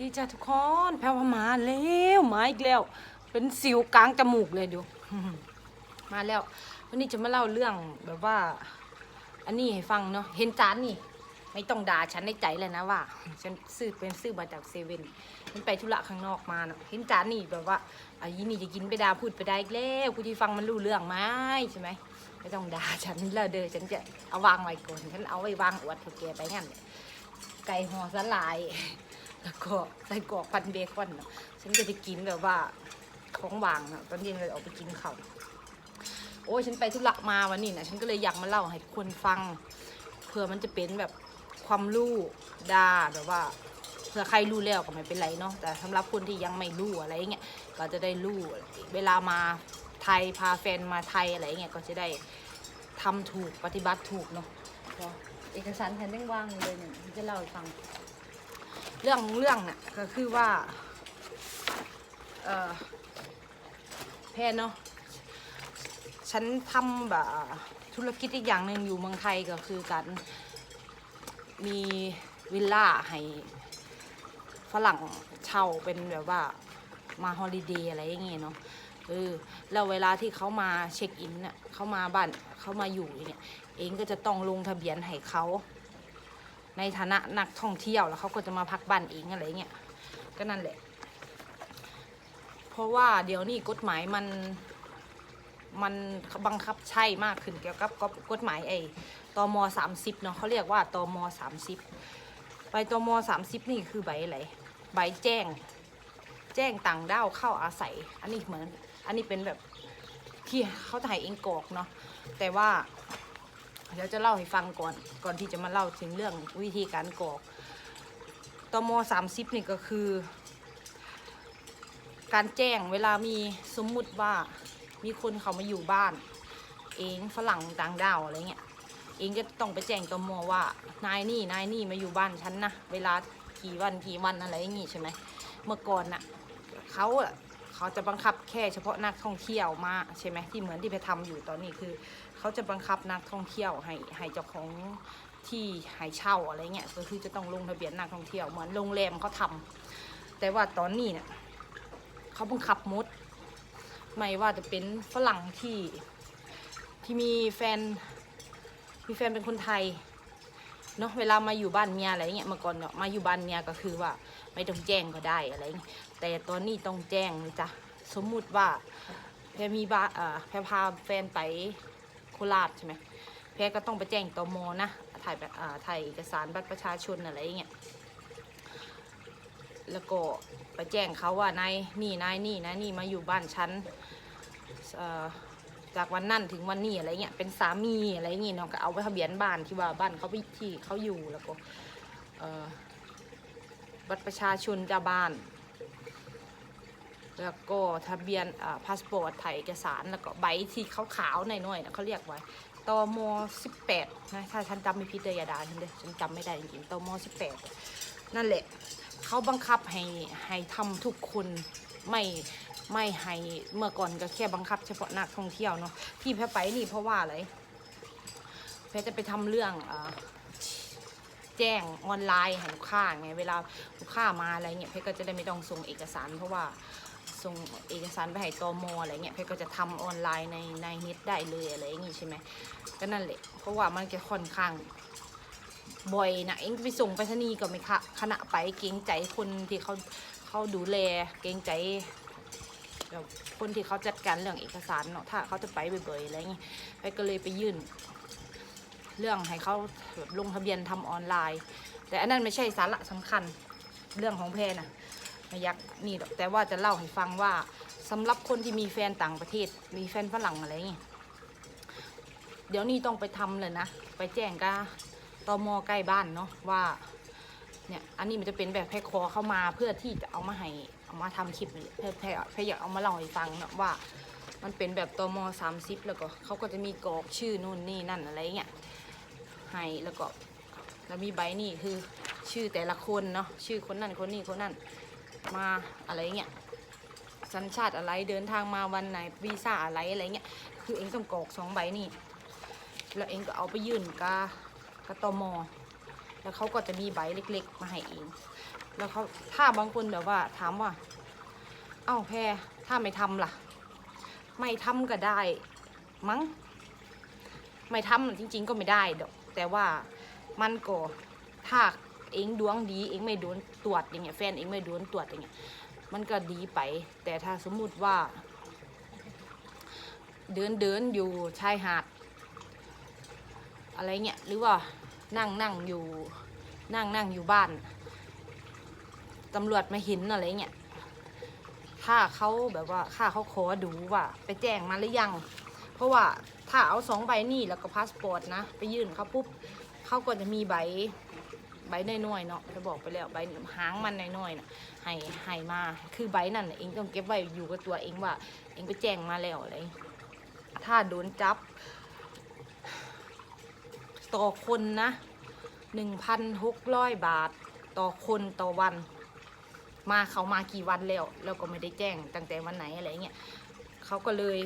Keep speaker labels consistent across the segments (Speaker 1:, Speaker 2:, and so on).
Speaker 1: ดีจ้าทุกคนแพรวมาแล้วมาอีกแล้ว เป็นสิวกลางจมูกเลยดูมาแล้ว วันนี้จะมาเล่าเรื่องแบบว่า อันนี้ให้ฟังเนาะเห็นจานนี่ ไม่ต้องด่าฉันในใจเลยนะว่า ฉันซื้อเป็นซื้อมาจากเซเว่นฉันไปธุระข้างนอกมาเนาะเห็นจานนี่แบบว่าอายี่นี่จะกินไปด่าพูดไปได้อีกแล้วกูที่ฟังมันรู้เรื่องไหมใช่ไหมไม่ต้องด่าฉันแล้วเด้อฉันจะเอาวางไว้ก่อนฉันเอาไว้วางอวดเถอแกไปงั้นไก่ห่อสลาย แล้วก็ใส่กรอกพันเบคอนเนาะฉันก็จะกินแบบว่าของวางเนาะตอนเย็นเลยออกไปกินข้าวโอ้ยฉันไปธุระมาวันนี้นะฉันก็เลยอยากมาเล่าให้ทุกคนฟังเผื่อมันจะเป็นแบบความรู้ดาแบบว่าเผื่อใครรู้แล้วก็ไม่เป็นไรเนาะแต่สำหรับคนที่ยังไม่รู้อะไรเงี้ยก็จะได้รู้เวลามาไทยพาแฟนมาไทยอะไรเงี้ยก็จะได้ทำถูกปฏิบัติถูกเนาะเอกสารแทนได้ว่างเลยเนี่ยจะเล่าให้ฟัง เรื่องเรื่องน่ะก็คือว่า เออแพนเนาะฉันทำแบบธุรกิจอีกอย่างหนึ่งอยู่เมืองไทยก็คือการมีวิลล่าให้ฝรั่งเช่าเป็นแบบว่ามาฮอลิเดย์อะไรอย่างเงี้ยเนาะเออแล้วเวลาที่เขามาเช็คอินน่ะเขามาบ้านเขามาอยู่เนี่ย เองก็จะต้องลงทะเบียนให้เขา ในฐานะนักท่องเที่ยวแล้วเขาก็จะมาพักบ้านเองอะไรเงี้ยก็นั่นแหละ เพราะว่าเดี๋ยวนี้กฎหมายมันมันบังคับใช้มากขึ้นเกี่ยวกับกฎหมายไอ้ตมสามสิบเนาะเขาเรียกว่าตมสามสิบใบตมสามสิบนี่คือใบอะไรใบแจ้ง แจ้งต่างด้าวเข้าอาศัย อันนี้เหมือน อันนี้เป็นแบบที่เขาถ่ายเองกอกเนาะแต่ว่า เดี๋ยวจะเล่าให้ฟังก่อน ก่อนที่จะมาเล่าถึงเรื่องวิธีการกรอกตมสามสิบนี่ก็คือ การแจ้งเวลามีสมมุติว่ามีคนเขามาอยู่บ้าน เองฝรั่งต่างดาวอะไรเงี้ยเองก็ต้องไปแจ้งตมว่านายนี่นายนี่มาอยู่บ้านฉันนะเวลากี่วันกี่วันอะไรอย่างงี้ใช่ไหมเมื่อก่อนน่ะเขาเขาจะบังคับแค่เฉพาะนักท่องเที่ยวมาใช่ไหมที่เหมือนที่ไปทำอยู่ตอนนี้คือ เขาจะบังคับนักท่องเที่ยวให้ให้เจ้าของที่ให้เช่าอะไรเงี้ยก็คือจะต้องลงทะเบียนนักท่องเที่ยวเหมือนโรงแรมเขาทำแต่ว่าตอนนี้เนี่ยเขาบังคับมด ไม่ว่าจะเป็นฝรั่งที่ที่มีแฟนมีแฟนเป็นคนไทยเนาะเวลามาอยู่บ้านเมียอะไรเงี้ยเมื่อก่อนเนาะมาอยู่บ้านเมียก็คือว่าไม่ต้องแจ้งก็ได้อะไรเงี้แต่ตอนนี้ต้องแจ้งเลยจ้ะสมมุติว่าแพรมีบ้านอ่าแพรพาแฟนไป ราชใช่ไหมแพรก็ต้องไปแจ้งตมนะถ่ายแบบถ่ายเอกสารบัตรประชาชนอะไรเงี้ยแล้วก็ไปแจ้งเขาว่านายนี่นายนี่นะนี่มาอยู่บ้านฉันจากวันนั้นถึงวันนี้อะไรเงี้ยเป็นสามีอะไรเงี้ยเนาะก็เอาไว้ทะเบียนบ้านที่ว่าบ้านเขาไปที่เขาอยู่แล้วก็บัตรประชาชนจ้าบ้าน แล้วก็ทะเบียนพาสปอร์ตถ่ายเอกสาร แล้วก็ใบที่ขาวๆหน่อยๆนะเขาเรียกไว้ตม18นะถ้าฉันจำไม่ผิดเลยยาดาฉันเลยฉันจำไม่ได้จริงๆตม18 นั่นแหละเขาบังคับให้ให้ทำทุกคนไม่ไม่ให้เมื่อก่อนก็แค่บังคับเฉพาะนักท่องเที่ยวเนาะที่แพ้ไปนี่เพราะว่าอะไรแพ้จะไปทำเรื่องอแจ้งออนไลน์ให้ลูกค้าไงเวลาลูกค้ามาอะไรเงี้ยแพ้ก็จะได้ไม่ต้องส่งเอกสารเพราะว่า ส่งเอกสารไปให้ตมอะไรเงี้ยแพ้ก็จะทำออนไลน์ในในเน็ตได้เลยอะไรอย่างงี้ใช่ไหมก็นั่นแหละเพราะว่ามันจะค่อนข้างบ่อยนะเองไปส่งไปทนีย์ก็ไม่คะขณะไปเกรงใจคนที่เขาเขาดูแลเกรงใจคนที่เขาจัดการเรื่องเอกสารเนาะถ้าเขาจะไปบ่อยๆอะไรเงี้ยไปก็เลยไปยื่น เรื่องให้เขาแบบลงทะเบียนทำออนไลน์ แต่อันนั้นไม่ใช่สาระสำคัญเรื่องของแพรนะ ไม่อยักนี่หรอกแต่ว่าจะเล่าให้ฟังว่าสำหรับคนที่มีแฟนต่างประเทศ มีแฟนฝรั่งอะไรเงี้ยเดี๋ยวนี้ต้องไปทำเลยนะ ไปแจ้งกับตมใกล้บ้านเนาะว่าเนี่ยอันนี้มันจะเป็นแบบแพ็คคอเข้ามาเพื่อที่จะเอามาให้เอามาทำคลิปเพื่อเพื่อเพื่ออยากเอามาเล่าให้ฟังเนาะว่า มันเป็นแบบตมสามสิบแล้วก็เขาก็จะมีกรอกชื่อนู่นนี่นั่นอะไรเงี้ยให้แล้วก็แล้วมีใบนี่คือชื่อแต่ละคนเนาะชื่อคนนั่นคนนี้คนนั่น มาอะไรเงี้ยสัญชาติอะไรเดินทางมาวันไหนวีซ่าอะไรอะไรเงี้ยคือเองต้องกรอกสองใบนี่ แล้วเองก็เอาไปยื่นกากตมแล้วเขาก็จะมีใบเล็ก ๆ มาให้เอง แล้วเขาถ้าบางคนแบบว่าถามว่า เอ้าแพรถ้าไม่ทำล่ะ ไม่ทำก็ได้ มั้ง ไม่ทำจริง ๆ ก็ไม่ได้ดอกแต่ว่ามันก็ถ้า เองดวงดีเองไม่โดนตรวจอย่างเงี้ยแฟนเองไม่โดนตรวจอย่างเงี้ยมันก็ดีไป แต่ถ้าสมมุติว่า เดินเดินอยู่ชายหาด อะไรเงี้ยหรือว่านั่งนั่งอยู่นั่งนั่งอยู่บ้านตำรวจมาเห็นอะไรเงี้ยถ้าเขาแบบว่าถ้าเขาขอดูว่า ไปแจ้งมาหรือยัง เพราะว่าถ้าเอาสองใบนี่แล้วก็พาสปอร์ตนะ ไปยื่นเขาปุ๊บเขาก็จะมีใบ ใบน้อยๆเนาะจะบอกไปแล้วใบหางมันน้อยๆน่ะให้ให้มาคือใบนั่นเองต้องเก็บไว้อยู่กับตัวเองว่า เองไปแจ้งมาแล้วอะไรถ้าโดนจับ ต่อคนนะหนึ่งพันหกร้อยบาทต่อคนต่อวัน มาเขามากี่วันแล้วแล้วก็ไม่ได้แจ้งตั้งแต่วันไหนอะไรเงี้ยเขาก็เลย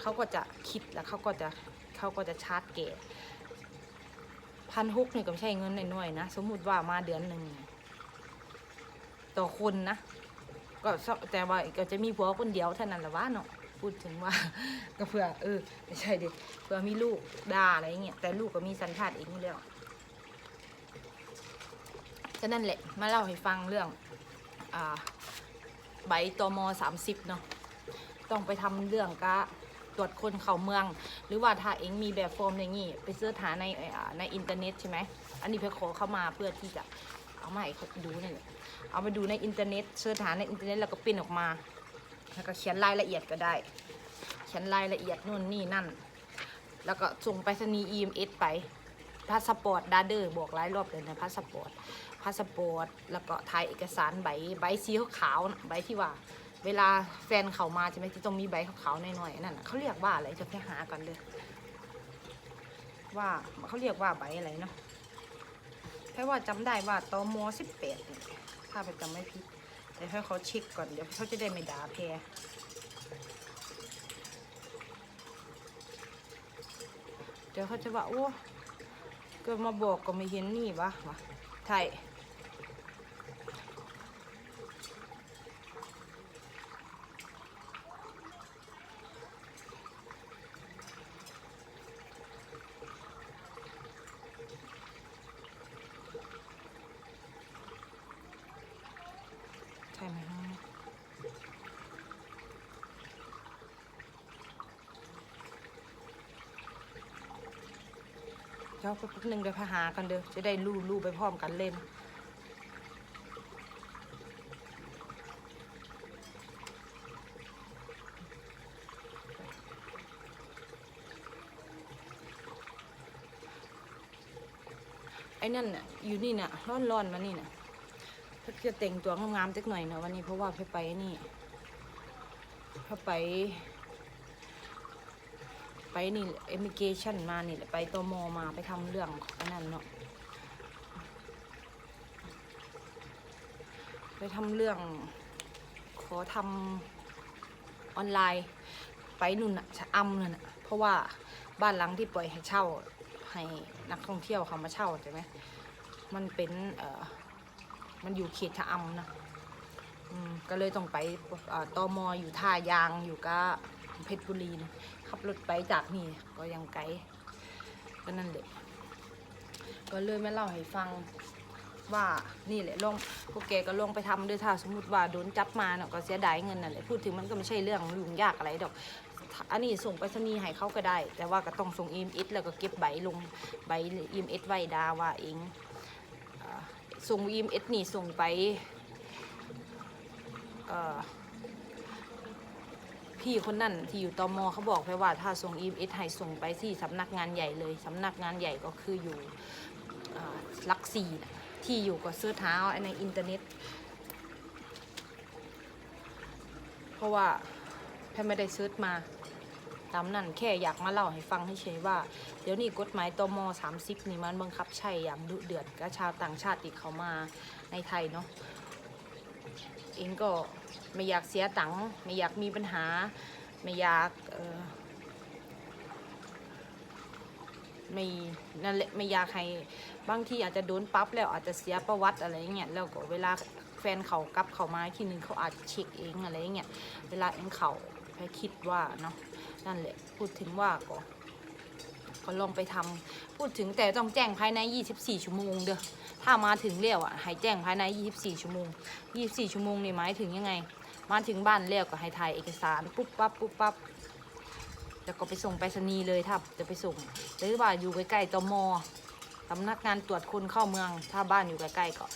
Speaker 1: เขาก็จะคิดแล้วเขาก็จะเขาก็จะชาร์จเกต พันหกนี่ก็ไม่ใช่เงินน้อยๆนะสมมุติว่ามาเดือนหนึ่งต่อคนนะก็แต่ว่าก็จะมีผัวคนเดียวเท่านั้นแหละวะเนาะพูดถึงว่าก็เพื่อเออไม่ใช่ดิเพื่อมีลูกด่าอะไรเงี้ยแต่ลูกก็มีสัญชาติเองอยู่แล้วฉะนั้นแหละมาเล่าให้ฟังเรื่องอ่าใบตมสามสิบเนาะต้องไปทำเรื่องกะ ตรวจคนเข้าเมือง หรือว่าถ้าเองมีแบบฟอร์มอย่างงี้ไปเสิร์ชหาในในอินเทอร์เน็ตใช่ไหมอันนี้เพื่อขอเข้ามาเพื่อที่จะเอามาให้เขาดูนี่แหละเอามาดูในอินเทอร์เน็ตเสิร์ชหาในอินเทอร์เน็ตแล้วก็ปิ้นออกมาแล้วก็เขียนรายละเอียดก็ได้ เขียนรายละเอียดนู่นนี่นั่น แล้วก็ส่งไปรษณีย์ EMS ไปพาสปอร์ตดาเดอร์บอกหลายรอบเลยนะพาสปอร์ตพาสปอร์ตแล้วก็ถ่ายเอกสารใบใบสีขาวใบที่ว่า เวลาแฟนเขามาใช่ไหมที่ต้องมีใบขาวๆหน่อยๆนั่นนะเขาเรียกว่าอะไรจะไปหากันเลยว่าเขาเรียกว่าใบอะไรเนาะแค่ว่าจำได้ว่าตอมสิบแปดถ้าไปจำไม่ผิดแต่ให้เขาเช็คก่อนเดี๋ยวเขาจะได้ไม่ด่าแพรเดี๋ยวเขาจะว่าโอ้ก็มาบอกก็ไม่เห็นนี่วะวะไทยใช่ไหมฮะ เดี๋ยวแป๊บนึงเดี๋ยวพหากันเด้อจะได้ลู่ลู่ไปพร้อมกันเล่นไอ้นั่นน่ะอยู่นี่น่ะร้อนร้อนมานี่น่ะเพื่อจะแต่งตัวงามๆจักหน่อยนะวันนี้เพราะว่าเพื่อไปนี่เพื่อไป ไปนี่เอมิเกชันมานี่แหละไปตมมาไปทำเรื่องอันนั้นเนาะไปทำเรื่อง ขอทำออนไลน์ ไปนู่นน่ะชะอำนั่นน่ะเพราะว่าบ้านหลังที่ปล่อยให้เช่าให้นักท่องเที่ยวเขามาเช่าใช่ไหมมันเป็นเอ่อมันอยู่เขตชะอำนะอืมก็เลยต้องไปเอ่อตอมออยู่ท่ายางอยู่ก็ะเพชรบุรีนะขับรถไปจากนี่ก็ยังไกลก็นั่นแหละก็เลยมาเล่าให้ฟังว่านี่แหละลงพวกแกก็ลงไปทำด้วยถ้าสมมติว่าโดนจับมาเนาะก็เสียดายเงินนั่นแหละพูดถึงมันก็ไม่ใช่เรื่องยุ่งยากอะไรดอก อันนี้ส่งไปรษณีย์ให้เขาก็ได้ แต่ว่าก็ต้องส่ง EMS แล้วก็เก็บใบลงใบ EMS ไว้ดาว่าเองอ่าส่ง EMS นี่ส่งไปเอ่อ พี่คนนั่นที่อยู่ตมเขาบอกไปว่าถ้าส่ง EMS ให้ส่งไปที่สำนักงานใหญ่เลยสำนักงานใหญ่ก็คืออยู่ลักสี่น่ะที่อยู่ก็เสิร์ชหาเอาในอินเทอร์เน็ต เพราะว่าแพทย์ไม่ได้เซิร์ชมา ตามนั่นแค่อยากมาเล่าให้ฟังให้เฉยว่า เดี๋ยวนี้กฎหมายตม30 นี่มันบังคับใช้อย่างดุเดือดกับชาวต่างชาติที่เขามาในไทยเนาะ เองก็ไม่อยากเสียตังค์ไม่อยากมีปัญหา ไม่อยากไม่นั่นแหละไม่อยากให้บางทีอาจจะโดนปั๊บแล้วอาจจะเสียประวัติอะไรเงี้ยแล้วก็เวลาแฟนเขากลับเขามาทีนึงเขาอาจจะเช็คเองอะไรเงี้ยเวลาเองเขาแค่คิดว่าเนาะนั่นแหละพูดถึงว่าก็ ก็ลองไปทำพูดถึงแต่ต้องแจ้งภายใน 24 ชั่วโมงเด้อถ้ามาถึงเรียวอะให้แจ้งภายใน 24 ชั่วโมง 24 ชั่วโมงนี่หมายถึงยังไง มาถึงบ้านแล้วก็ให้ถ่ายเอกสารปุ๊บปั๊บปุ๊บปั๊บแล้วก็ไปส่งไปรษณีย์เลยถ้าจะไปส่งหรือว่าอยู่ใกล้ๆตมสำนักงานตรวจคนเข้าเมือง ถ้าบ้านอยู่ใกล้ๆก็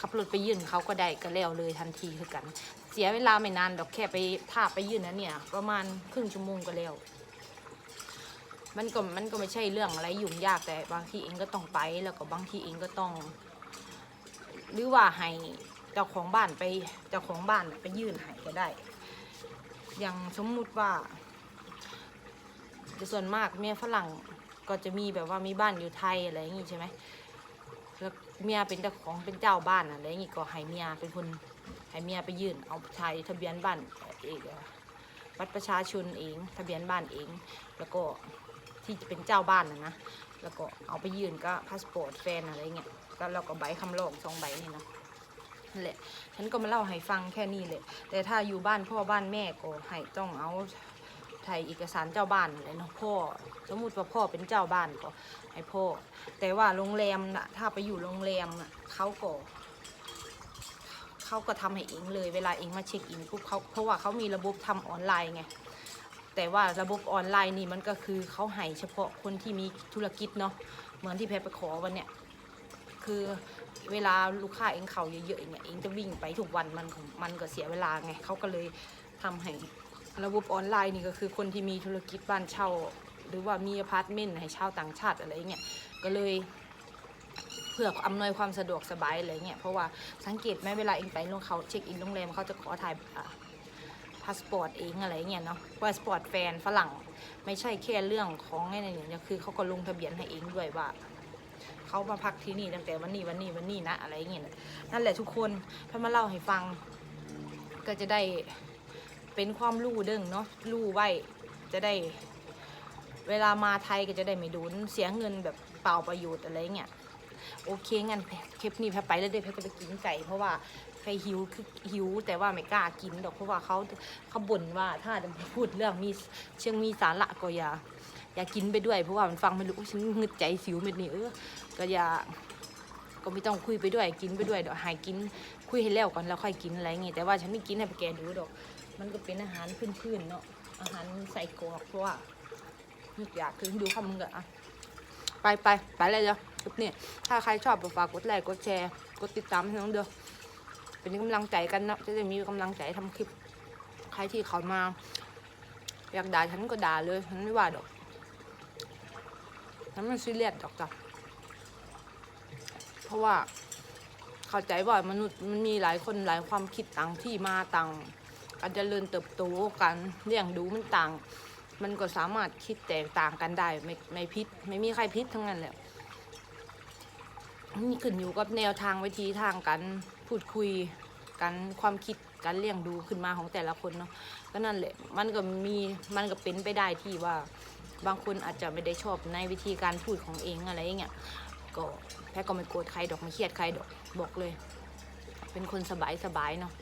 Speaker 1: ขับรถไปยื่นเขาก็ได้ก็แล้วเลยทันทีคือกัน เสียเวลาไม่นานดอกแค่ไปถ้าไปยื่นนะเนี่ย ประมาณครึ่งชั่วโมงก็แล้ว มันก็มันก็ไม่ใช่เรื่องอะไรยุ่งยากแต่บางทีเองก็ต้องไปแล้วก็บางทีเองก็ต้อง หรือว่าให้เจ้าของบ้านไปเจ้าของบ้านไปยื่นให้ก็ได้ อย่างสมมุติว่าส่วนมากเมียฝรั่งก็จะมีแบบว่ามีบ้านอยู่ไทยอะไรอย่างงี้ใช่ไหมแล้วเมียเป็นเจ้าของเป็นเจ้าบ้านอะไรอย่างงี้ก็ให้เมียเป็นคนให้เมียไปยื่นเอาไทยทะเบียนบ้านเองบัตรประชาชนเอง ทะเบียนบ้านเอง แล้วก็ ที่จะเป็นเจ้าบ้านนะนะ แล้วก็เอาไปยื่นก็พาสปอร์ตแฟนอะไรเงี้ยก็เราก็ใบคำร้องสองใบนี่นะนั่นแหละ ฉันก็มาเล่าให้ฟังแค่นี้เลย แต่ถ้าอยู่บ้านพ่อบ้านแม่ก็ให้ต้องเอาถ่ายเอกสารเจ้าบ้านอะไรเนาะพ่อ สมมุติว่าพ่อเป็นเจ้าบ้านก็ให้พ่อ แต่ว่าโรงแรมน่ะ ถ้าไปอยู่โรงแรมน่ะเขาก็เขาก็ทำให้เองเลย เวลาเองมาเช็คอินปุ๊บเขาเพราะว่าเขามีระบบทำออนไลน์ไง แต่ว่าระบบออนไลน์นี่มันก็คือเขาให้เฉพาะคนที่มีธุรกิจเนาะเหมือนที่แพรไปขอวันเนี้ยคือเวลาลูกค้าเองเขาเยอะๆอย่างเงี้ยเองจะวิ่งไปทุกวันมันของมันก็เสียเวลาไงเขาก็เลยทำให้ระบบออนไลน์นี่ก็คือคนที่มีธุรกิจบ้านเช่า หรือว่ามีอพาร์ตเมนต์ให้เช่าต่างชาติอะไรเงี้ยก็เลยเพื่ออำนวยความสะดวกสบายอะไรเงี้ยเพราะว่าสังเกตไหมเวลาเองไปโรงเขาเช็คอินโรงแรมเขาจะขอถ่ายพาสปอร์ตเองอะไรเงี้ยเนาะพาสปอร์ตแฟนฝรั่งไม่ใช่แค่เรื่องของอะไรอย่างเงี้ยคือเขาก็ลงทะเบียนให้เองด้วยว่าเขามาพักที่นี่ตั้งแต่วันนี้วันนี้วันนี้นะอะไรเงี้ยนั่นแหละทุกคนถ้ามาเล่าให้ฟัง ก็จะได้เป็นความรู้เด้งเนาะรู้ไว้จะได้เวลามาไทยก็จะได้ไม่โดนเสียเงินแบบเปล่าประโยชน์อะไรเงี้ยโอเคงั้นคลิปนี้แพรไปแล้วเดี๋ยวแพรจะไปกินไก่เพราะว่า แพรหิวคือหิวแต่ว่าไม่กล้ากินดอกเพราะว่าเขาเขาบ่นว่าถ้าจะพูดเรื่องมีเชิงมีสาระก็อย่าอย่ากินไปด้วย เพราะว่ามันฟังไม่รู้ฉันงึดใจสิวเม็ดนี้เออก็อย่าก็ไม่ต้องคุยไปด้วยกินไปด้วยเดี๋ยวหายกินคุยให้แล้วก่อนแล้วค่อยกินอะไรเงี้ยแต่ว่าฉันไม่กินให้ไปแกดูดอก มันก็เป็นอาหารพื้นๆเนาะอาหารใส่กรอกเพราะว่าอยากคือดูคำมึงอะอะไปไปไปเลยเดี๋ยวคลิปนี้ถ้าใครชอบก็ฝากกดไลค์กดแชร์ กดติดตามให้น้องเด้อ เป็นกำลังใจกันเนาะจะได้มีกำลังใจทำคลิป ใครที่เขามาอยากด่าฉันก็ด่าเลยฉันไม่ว่าดอกฉันไม่ซีเรียสดอกจ้ะเพราะว่าเข้าใจว่ามนุษย์มันมีหลายคนหลายความคิดต่างที่มาต่างการเจริญเติบโตกันเลี้ยงดูมันต่าง มันก็สามารถคิดแตกต่างกันได้ไม่ไม่พิษไม่มีใครพิษทั้งนั้นแหละนี่ขึ้นอยู่กับแนวทางวิธีทางการ พูดคุยกันความคิดการเลี้ยงดูขึ้นมาของแต่ละคนเนาะก็นั่นแหละมันก็มีมันก็เป็นไปได้ที่ว่าบางคนอาจจะไม่ได้ชอบในวิธีการพูดของเองอะไรอย่างเงี้ยก็แพ้ก็ไม่โกรธใครดอกไม่เครียดใครดอกบอกเลย เป็นคนสบายสบายเนาะ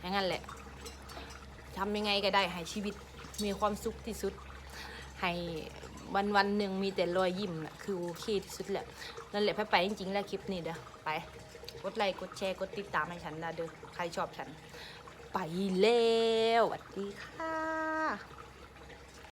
Speaker 1: อย่างนั้นแหละทำยังไงก็ได้ให้ชีวิตมีความสุขที่สุด ให้วันวันหนึ่งมีแต่รอยยิ้มนะคือโอเคที่สุดแหละนั่นแหละแพ้ไปจริงๆแล้วคลิปนี้เด้อไป กดไลค์กดแชร์กดติดตามให้ฉันนะเด้อใครชอบฉัน ไปแล้วสวัสดีค่ะ